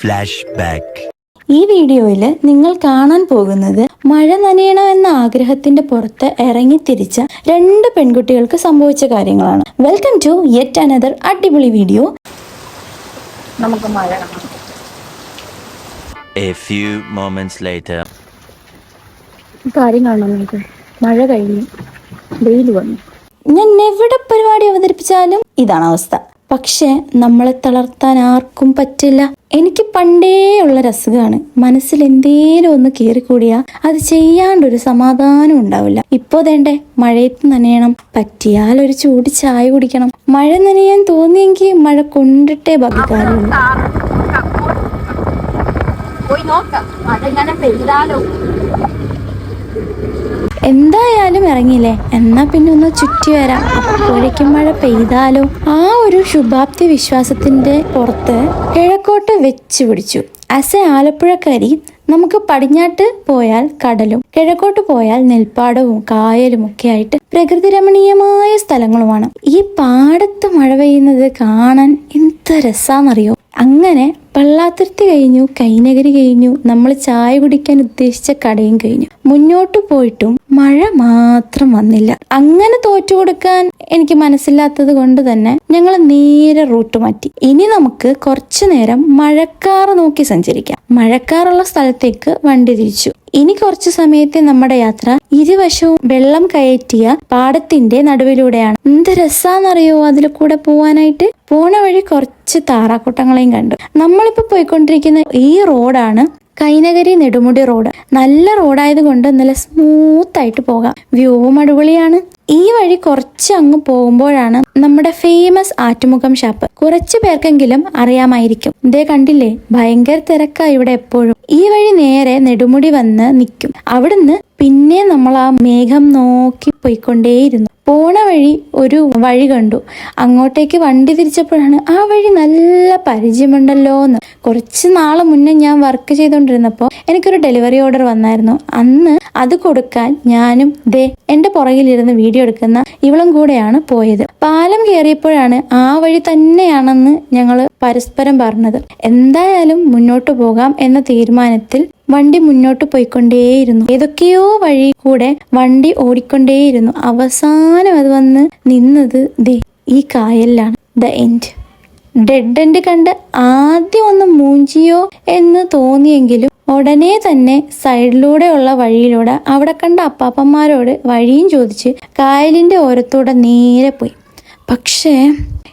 Flashback. ഈ വീഡിയോയിൽ നിങ്ങൾ കാണാൻ പോകുന്നത് മഴ നനയണം എന്ന ആഗ്രഹത്തിന്റെ പുറത്ത് ഇറങ്ങി തിരിച്ച രണ്ട് പെൺകുട്ടികൾക്ക് സംഭവിച്ച കാര്യങ്ങളാണ്. വെൽക്കം ടു യെറ്റ് അനദർ അടിപൊളി വീഡിയോ നമുക്ക് മഴ. A few moments later. കാര്യം കാണണം നമുക്ക് മഴ കഴിഞ്ഞു വെയിൽ വന്നു. ഞാൻ എവിടെ പരിപാടി അവതരിപ്പിച്ചാലും ഇതാണ് അവസ്ഥ. പക്ഷെ നമ്മളെ തളർത്താൻ ആർക്കും പറ്റില്ല. എനിക്ക് പണ്ടേ ഉള്ള രസമാണ് മനസ്സിൽ എന്തേലും ഒന്ന് കീറിക്കൂടിയാ അത് ചെയ്യാണ്ടൊരു സമാധാനം ഉണ്ടാവില്ല. ഇപ്പോ തേണ്ടേ മഴയത്ത് നനയണം. പറ്റിയാൽ ഒരു ചൂട് ചായ കുടിക്കണം. മഴ നനയാൻ തോന്നിയെങ്കിൽ മഴ കൊണ്ടിട്ടേ ബാക്കി കാര്യമുള്ളൂ പോയി നോക്കാം. മഴ ഇങ്ങനെ എന്തായാലും ഇറങ്ങിയില്ലേ? എന്നാ പിന്നെ ഒന്ന് ചുറ്റി വരാം. അപ്പോഴേക്കും മഴ പെയ്താലോ? ആ ഒരു ശുഭാപ്തി വിശ്വാസത്തിന്റെ പുറത്ത് കിഴക്കോട്ട് വെച്ച് പിടിച്ചു. ആസ് ആലപ്പുഴക്കാരി നമുക്ക് പടിഞ്ഞാട്ട് പോയാൽ കടലും കിഴക്കോട്ട് പോയാൽ നെൽപ്പാടവും കായലും ഒക്കെ ആയിട്ട് പ്രകൃതി രമണീയമായ സ്ഥലങ്ങളുമാണ്. ഈ പാടത്ത് മഴ പെയ്യുന്നത് കാണാൻ എന്ത് രസാന്നറിയോ? അങ്ങനെ പള്ളാത്തുരുത്തി കഴിഞ്ഞു കൈനഗരി കഴിഞ്ഞു നമ്മൾ ചായ കുടിക്കാൻ ഉദ്ദേശിച്ച കടയും കഴിഞ്ഞു. മുന്നോട്ട് പോയിട്ടും മഴ മാത്രം വന്നില്ല. അങ്ങനെ തോറ്റു കൊടുക്കാൻ എനിക്ക് മനസ്സില്ലാത്തത് കൊണ്ട് തന്നെ ഞങ്ങൾ നേരെ റൂട്ട് മാറ്റി. ഇനി നമുക്ക് കുറച്ചു നേരം മഴക്കാർ നോക്കി സഞ്ചരിക്കാം. മഴക്കാറുള്ള സ്ഥലത്തേക്ക് വണ്ടി തിരിച്ചു. ഇനി കുറച്ചു സമയത്തെ നമ്മുടെ യാത്ര ഇരുവശവും വെള്ളം കയറ്റിയ പാടത്തിന്റെ നടുവിലൂടെയാണ്. എന്ത് രസാന്നറിയോ അതിൽ കൂടെ പോവാനായിട്ട്? പോണ വഴി കുറച്ച് താറാക്കൂട്ടങ്ങളെയും കണ്ടു. നമ്മളിപ്പോ പോയിക്കൊണ്ടിരിക്കുന്ന ഈ റോഡാണ് കൈനഗരി നെടുമുടി റോഡ്. നല്ല റോഡായത് കൊണ്ട് നല്ല സ്മൂത്ത് ആയിട്ട് പോകാം. വ്യൂവും അടിപൊളിയാണ്. ഈ വഴി കുറച്ച് അങ്ങ് പോകുമ്പോഴാണ് നമ്മുടെ ഫേമസ് ആറ്റുമുഖം ഷാപ്പ്. കുറച്ച് പേർക്കെങ്കിലും അറിയാമായിരിക്കും. ഇതേ കണ്ടില്ലേ? ഭയങ്കര തിരക്കാ ഇവിടെ എപ്പോഴും. ഈ വഴി നേരെ നെടുമുടി വന്ന് നിൽക്കും. അവിടുന്ന് പിന്നെ നമ്മൾ ആ മേഘം നോക്കി പോയിക്കൊണ്ടേയിരുന്നു. പോണ വഴി ഒരു വഴി കണ്ടു. അങ്ങോട്ടേക്ക് വണ്ടി തിരിച്ചപ്പോഴാണ് ആ വഴി നല്ല പരിചയമുണ്ടല്ലോ എന്ന് കുറച്ച് നാൾ മുന്നേ ഞാൻ വർക്ക് ചെയ്തുകൊണ്ടിരുന്നപ്പോൾ എനിക്കൊരു ഡെലിവറി ഓർഡർ വന്നായിരുന്നു. അന്ന് അത് കൊടുക്കാൻ ഞാനും ദേ എന്റെ പുറകിലിരുന്ന് വീഡിയോ എടുക്കുന്ന ഇവളും കൂടെയാണ് പോയത്. പാലം കയറിയപ്പോഴാണ് ആ വഴി തന്നെയാണെന്ന് ഞങ്ങൾ പരസ്പരം പറഞ്ഞത്. എന്തായാലും മുന്നോട്ട് പോകാം എന്ന തീരുമാനത്തിൽ വണ്ടി മുന്നോട്ട് പോയിക്കൊണ്ടേയിരുന്നു. ഏതൊക്കെയോ വഴി കൂടെ വണ്ടി ഓടിക്കൊണ്ടേയിരുന്നു അവസാനം അത് വന്ന് നിന്നത് ദേ ഈ കായലിലാണ്. The end. ഡെഡ് എൻഡ് കണ്ട് ആദ്യം ഒന്ന് മൂഞ്ചിയോ എന്ന് തോന്നിയെങ്കിലും ഉടനെ തന്നെ സൈഡിലൂടെയുള്ള വഴിയിലൂടെ അവിടെ കണ്ട അപ്പാപ്പന്മാരോട് വഴിയും ചോദിച്ച് കായലിന്റെ ഓരത്തൂടെ നേരെ പോയി. പക്ഷേ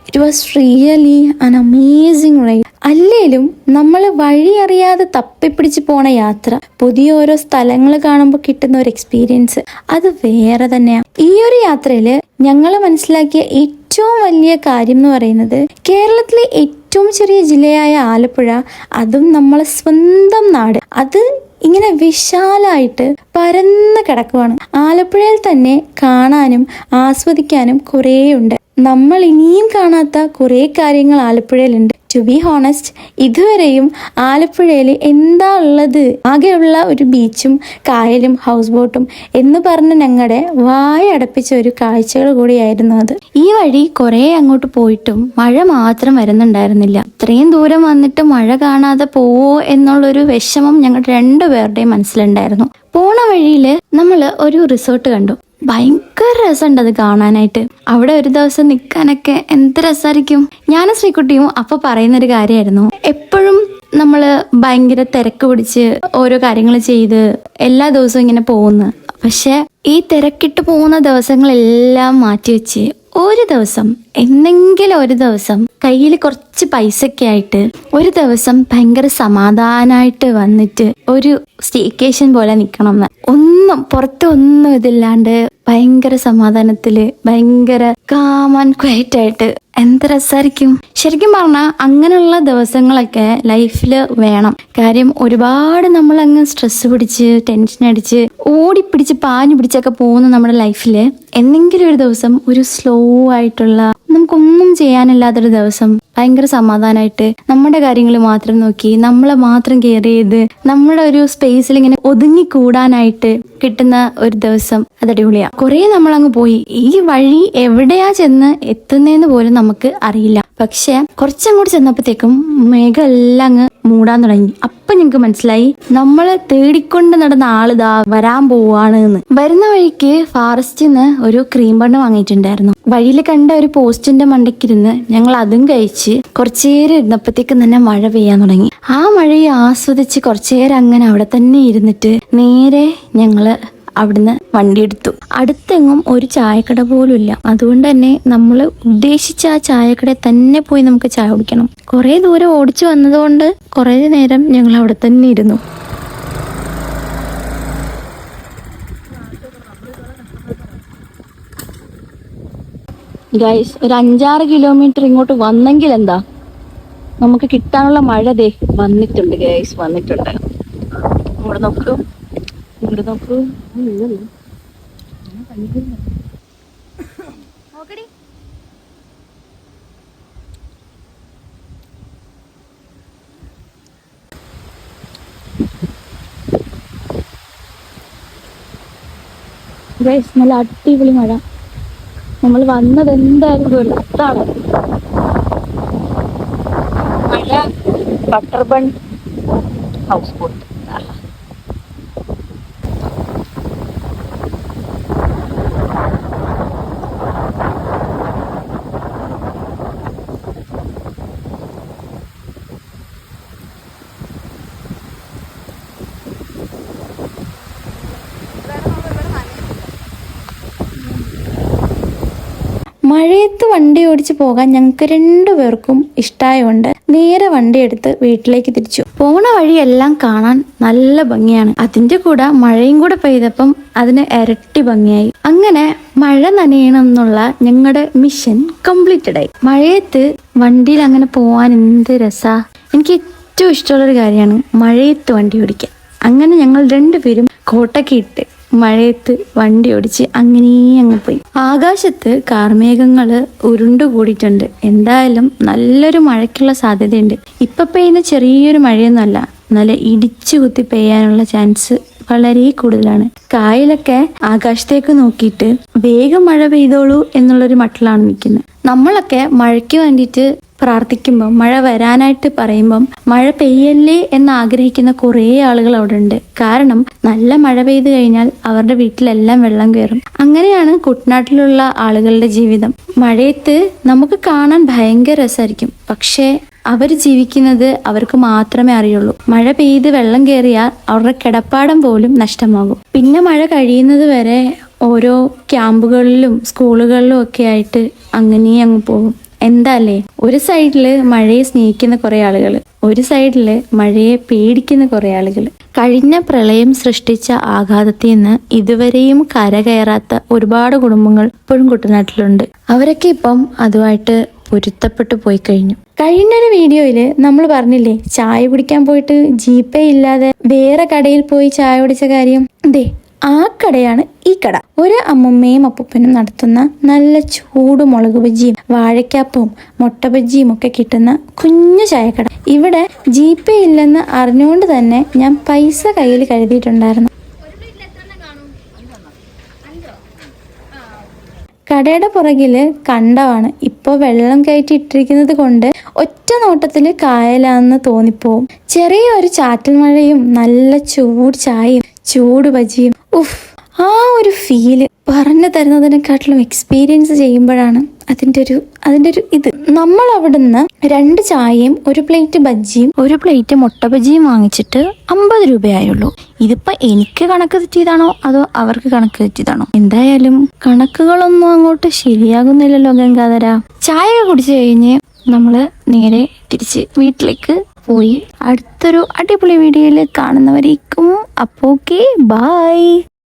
it was really an amazing ride അല്ലേലും നമ്മൾ വഴി അറിയാതെ തപ്പിപ്പിടിച്ച് പോണ യാത്ര പുതിയ ഓരോ സ്ഥലങ്ങൾ കാണുമ്പോൾ കിട്ടുന്ന ഒരു എക്സ്പീരിയൻസ് അത് വേറെ തന്നെയാണ് ഈ ഒരു യാത്രയിൽ ഞങ്ങൾ മനസ്സിലാക്കിയ ഏറ്റവും വലിയ കാര്യം എന്ന് പറയുന്നത് കേരളത്തിലെ ഏറ്റവും ചെറിയ ജില്ലയായ ആലപ്പുഴ അതും നമ്മളെ സ്വന്തം നാട്. അത് ഇങ്ങനെ വിശാലായിട്ട് പരന്ന് കിടക്കുവാണ്. ആലപ്പുഴയിൽ തന്നെ കാണാനും ആസ്വദിക്കാനും കുറേയുണ്ട്. നമ്മൾ ഇനിയും കാണാത്ത കുറേ കാര്യങ്ങൾ ആലപ്പുഴയിലുണ്ട്. ടു ബി ഹോണസ്റ്റ് ഇതുവരെയും ആലപ്പുഴയിൽ എന്താ ഉള്ളത്? ആകെയുള്ള ഒരു ബീച്ചും കായലും ഹൗസ് ബോട്ടും എന്ന് പറഞ്ഞ ഞങ്ങളുടെ വായടപ്പിച്ച ഒരു കാഴ്ചകൾ കൂടിയായിരുന്നു അത്. ഈ വഴി കുറേ അങ്ങോട്ട് പോയിട്ടും മഴ മാത്രം വരുന്നുണ്ടായിരുന്നില്ല. ഇത്രയും ദൂരം വന്നിട്ട് മഴ കാണാതെ പോവോ എന്നുള്ളൊരു വിഷമം ഞങ്ങളുടെ രണ്ടുപേരുടെയും മനസ്സിലുണ്ടായിരുന്നു. പോണ വഴിയിൽ നമ്മൾ ഒരു റിസോർട്ട് കണ്ടു. ഭയങ്കര രസമുണ്ട് അത് കാണാനായിട്ട്. അവിടെ ഒരു ദിവസം നിൽക്കാനൊക്കെ എന്ത് രസമായിരിക്കും ഞാനും ശ്രീകുട്ടിയും അപ്പൊ പറയുന്നൊരു കാര്യമായിരുന്നു എപ്പോഴും നമ്മൾ ഭയങ്കര തിരക്ക് പിടിച്ച് ഓരോ കാര്യങ്ങൾ ചെയ്ത് എല്ലാ ദിവസവും ഇങ്ങനെ പോകുന്നു. പക്ഷെ ഈ തിരക്കിട്ട് പോകുന്ന ദിവസങ്ങളെല്ലാം മാറ്റിവെച്ച് ഒരു ദിവസം എന്തെങ്കിലും ഒരു ദിവസം കയ്യിൽ കുറച്ച് പൈസയൊക്കെ ആയിട്ട് ഒരു ദിവസം ഭയങ്കര സമാധാനമായിട്ട് വന്നിട്ട് ഒരു സ്റ്റേക്കേഷൻ പോലെ നിൽക്കണം എന്ന് ഒന്നും പുറത്തൊന്നും ഇതില്ലാണ്ട് ഭയങ്കര സമാധാനത്തിൽ ഭയങ്കര കാമൻ ക്വയറ്റ് ആയിട്ട് എന്ത് രസമായിരിക്കും ശരിക്കും പറഞ്ഞാൽ അങ്ങനെയുള്ള ദിവസങ്ങളൊക്കെ ലൈഫിൽ വേണം. കാര്യം ഒരുപാട് നമ്മൾ അങ്ങ് സ്ട്രെസ് പിടിച്ച് ടെൻഷൻ അടിച്ച് ഓടിപ്പിടിച്ച് പാഞ്ഞു പിടിച്ചൊക്കെ പോകുന്ന നമ്മുടെ ലൈഫിൽ എന്തെങ്കിലും ഒരു ദിവസം ഒരു സ്ലോ ആയിട്ടുള്ള നമുക്കൊന്നും ചെയ്യാനില്ലാത്തൊരു ദിവസം ഭയങ്കര സമാധാനമായിട്ട് നമ്മുടെ കാര്യങ്ങൾ മാത്രം നോക്കി നമ്മളെ മാത്രം കെയർ ചെയ്ത് നമ്മുടെ ഒരു സ്പേസിൽ ഇങ്ങനെ ഒതുങ്ങി കൂടാനായിട്ട് കിട്ടുന്ന ഒരു ദിവസം അത് അടിപൊളിയാ. കുറെ നമ്മൾ അങ്ങ് പോയി. ഈ വഴി എവിടെയാ ചെന്ന് എത്തുന്നതെന്ന് പോലും നമുക്ക് അറിയില്ല. പക്ഷെ കുറച്ചങ്ങോട്ട് ചെന്നപ്പോഴത്തേക്കും മേഘം എല്ലാം അങ്ങ് മൂടാൻ തുടങ്ങി. അപ്പൊ ഞങ്ങക്ക് മനസ്സിലായി നമ്മൾ തേടിക്കൊണ്ട് നടന്ന ആൾ ദാ വരാൻ പോവാണ് എന്ന് വരുന്ന വഴിക്ക് ഫാറസ്റ്റിൽ നിന്ന് ഒരു ക്രീം ബണ്ണ് വാങ്ങിയിട്ടുണ്ടായിരുന്നു. വഴിയിൽ കണ്ട ഒരു പോസ്റ്റിന്റെ മണ്ടയ്ക്കിരുന്ന് ഞങ്ങൾ അതും കഴിച്ച്. കുറച്ചേരം ഇരുന്നപ്പോഴത്തേക്കും തന്നെ മഴ പെയ്യാൻ തുടങ്ങി. ആ മഴയെ ആസ്വദിച്ച് കുറച്ചേരം അങ്ങനെ അവിടെ തന്നെ ഇരുന്നിട്ട് നേരെ ഞങ്ങൾ അവിടുന്ന് വണ്ടി എടുത്തു. അടുത്തെങ്ങും ഒരു ചായക്കട പോലും ഇല്ല അതുകൊണ്ട് തന്നെ നമ്മൾ ഉദ്ദേശിച്ച ആ ചായക്കട തന്നെ പോയി നമുക്ക് ചായ കുടിക്കണം. കുറേ ദൂരം ഓടിച്ചു വന്നതുകൊണ്ട് കുറേ നേരം ഞങ്ങൾ അവിടെ തന്നെ ഇരുന്നു. ഗൈസ് ഒരു അഞ്ചാറ് കിലോമീറ്റർ ഇങ്ങോട്ട് വന്നെങ്കിൽ എന്താ? നമുക്ക് കിട്ടാനുള്ള മഴ ദേ വന്നിട്ടുണ്ട് ഗൈസ് വന്നിട്ടുണ്ട്. ഇവിടെ നോക്കൂ ഇവിടെ നോക്കൂ. ഗൈസ് നല്ല അടിപൊളി മഴ. നമ്മൾ വന്നത് എന്തായാലും വെളുത്താണ്. മഴ ബട്ടർ ബൺ ഹൗസ് ബോട്ട്. മഴയത്ത് വണ്ടി ഓടിച്ച് പോകാൻ ഞങ്ങൾക്ക് രണ്ടുപേർക്കും ഇഷ്ടമായതുകൊണ്ട് നേരെ വണ്ടി എടുത്ത് വീട്ടിലേക്ക് തിരിച്ചു. പോണ വഴിയെല്ലാം കാണാൻ നല്ല ഭംഗിയാണ്. അതിന്റെ കൂടെ മഴയും കൂടെ പെയ്തപ്പം അതിന് ഇരട്ടി ഭംഗിയായി. അങ്ങനെ മഴ നനയണം എന്നുള്ള ഞങ്ങളുടെ മിഷൻ കംപ്ലീറ്റഡ് ആയി മഴയത്ത് വണ്ടിയിൽ അങ്ങനെ പോവാൻ എന്ത് രസാ. എനിക്ക് ഏറ്റവും ഇഷ്ടമുള്ളൊരു കാര്യമാണ് മഴയത്ത് വണ്ടി ഓടിക്കാൻ. അങ്ങനെ ഞങ്ങൾ രണ്ടുപേരും കോട്ടൊക്കെ ഇട്ട് മഴയത്ത് വണ്ടി ഓടിച്ച് അങ്ങനെ അങ്ങ് പോയി. ആകാശത്ത് കാർമേഘങ്ങൾ ഉരുണ്ടുകൂടിയിട്ടുണ്ട് എന്തായാലും നല്ലൊരു മഴയ്ക്കുള്ള സാധ്യതയുണ്ട്. ഇപ്പൊ പെയ്യുന്ന ചെറിയൊരു മഴയൊന്നുമല്ല. നല്ല ഇടിച്ചു കുത്തി പെയ്യാനുള്ള ചാൻസ് വളരെ കൂടുതലാണ്. കായലൊക്കെ ആകാശത്തേക്ക് നോക്കിയിട്ട് വേഗം മഴ പെയ്തോളൂ എന്നുള്ളൊരു മട്ടിലാണ് നിൽക്കുന്നത്. നമ്മളൊക്കെ മഴയ്ക്ക് വേണ്ടിയിട്ട് പ്രാർത്ഥിക്കുമ്പം മഴ വരാനായിട്ട് പറയുമ്പം മഴ പെയ്യല്ലേ എന്ന് ആഗ്രഹിക്കുന്ന കുറേ ആളുകൾ അവിടെ ഉണ്ട് കാരണം നല്ല മഴ പെയ്തു കഴിഞ്ഞാൽ അവരുടെ വീട്ടിലെല്ലാം വെള്ളം കയറും. അങ്ങനെയാണ് കുട്ടനാട്ടിലുള്ള ആളുകളുടെ ജീവിതം. മഴയത്ത് നമുക്ക് കാണാൻ ഭയങ്കര രസമായിരിക്കും. പക്ഷേ അവർ ജീവിക്കുന്നത് അവർക്ക് മാത്രമേ അറിയുള്ളൂ. മഴ പെയ്ത് വെള്ളം കയറിയാൽ അവരുടെ കിടപ്പാടം പോലും നഷ്ടമാകും. പിന്നെ മഴ കഴിയുന്നത് വരെ ഓരോ ക്യാമ്പുകളിലും സ്കൂളുകളിലും ഒക്കെ ആയിട്ട് അങ്ങനെ അങ്ങ് പോകും. എന്താല്ലേ ഒരു സൈഡിൽ മഴയെ സ്നേഹിക്കുന്ന കുറെ ആളുകൾ ഒരു സൈഡിൽ മഴയെ പേടിക്കുന്ന കുറെ ആളുകൾ കഴിഞ്ഞ പ്രളയം സൃഷ്ടിച്ച ആഘാതത്തിൽ നിന്ന് ഇതുവരെയും കരകയറാത്ത ഒരുപാട് കുടുംബങ്ങൾ ഇപ്പോഴും കുട്ടനാട്ടിലുണ്ട്. അവരൊക്കെ ഇപ്പം അതുമായിട്ട് പൊരുത്തപ്പെട്ടു പോയി കഴിഞ്ഞു. കഴിഞ്ഞൊരു വീഡിയോയിൽ നമ്മൾ പറഞ്ഞില്ലേ ചായ കുടിക്കാൻ പോയിട്ട് ജീപ്പേ ഇല്ലാതെ വേറെ കടയിൽ പോയി ചായ കുടിച്ച കാര്യം? ദേ ആ കടയാണ് ഈ കട. ഒരു അമ്മുമ്മയും അപ്പൂപ്പനും നടത്തുന്ന നല്ല ചൂട് മുളക് ബജിയും വാഴക്കാപ്പവും മുട്ട ബജിയും ഒക്കെ കിട്ടുന്ന കുഞ്ഞു ചായക്കട. ഇവിടെ ജീപ്പേ ഇല്ലെന്ന് അറിഞ്ഞുകൊണ്ട് തന്നെ ഞാൻ പൈസ കയ്യിൽ കരുതിയിട്ടുണ്ടായിരുന്നു. കടയുടെ പുറകിൽ കണ്ടമാണ് ഇപ്പോൾ വെള്ളം കയറ്റി ഇട്ടിരിക്കുന്നത് കൊണ്ട് ഒറ്റ നോട്ടത്തിൽ കായലാന്ന് തോന്നിപ്പോവും. ചെറിയ ഒരു ചാറ്റൽ മഴയും നല്ല ചൂട് ചായയും ചൂട് ബജിയും. ഉഫ് ആ ഒരു ഫീൽ പറഞ്ഞു തരുന്നതിനെക്കാട്ടിലും എക്സ്പീരിയൻസ് ചെയ്യുമ്പോഴാണ് അതിന്റെ ഒരു അതിന്റെ ഒരു ഇത്. നമ്മൾ അവിടുന്ന് രണ്ട് ചായയും ഒരു പ്ലേറ്റ് ബജ്ജിയും ഒരു പ്ലേറ്റ് മുട്ട ബജ്ജിയും വാങ്ങിച്ചിട്ട് അമ്പത് രൂപയായുള്ളൂ. ഇതിപ്പോൾ എനിക്ക് കണക്ക് തെറ്റിയതാണോ അതോ അവർക്ക് കണക്ക് തെറ്റിയതാണോ എന്തായാലും കണക്കുകളൊന്നും അങ്ങോട്ട് ശരിയാകുന്നില്ലല്ലോ ഗംഗാധര. ചായ കുടിച്ചു കഴിഞ്ഞ് നമ്മൾ നേരെ തിരിച്ച് വീട്ടിലേക്ക് പോയി. അടുത്തൊരു അടിപൊളി വീഡിയോയിൽ കാണുന്നവരേക്കും അപ്പോക്കെ ബായ്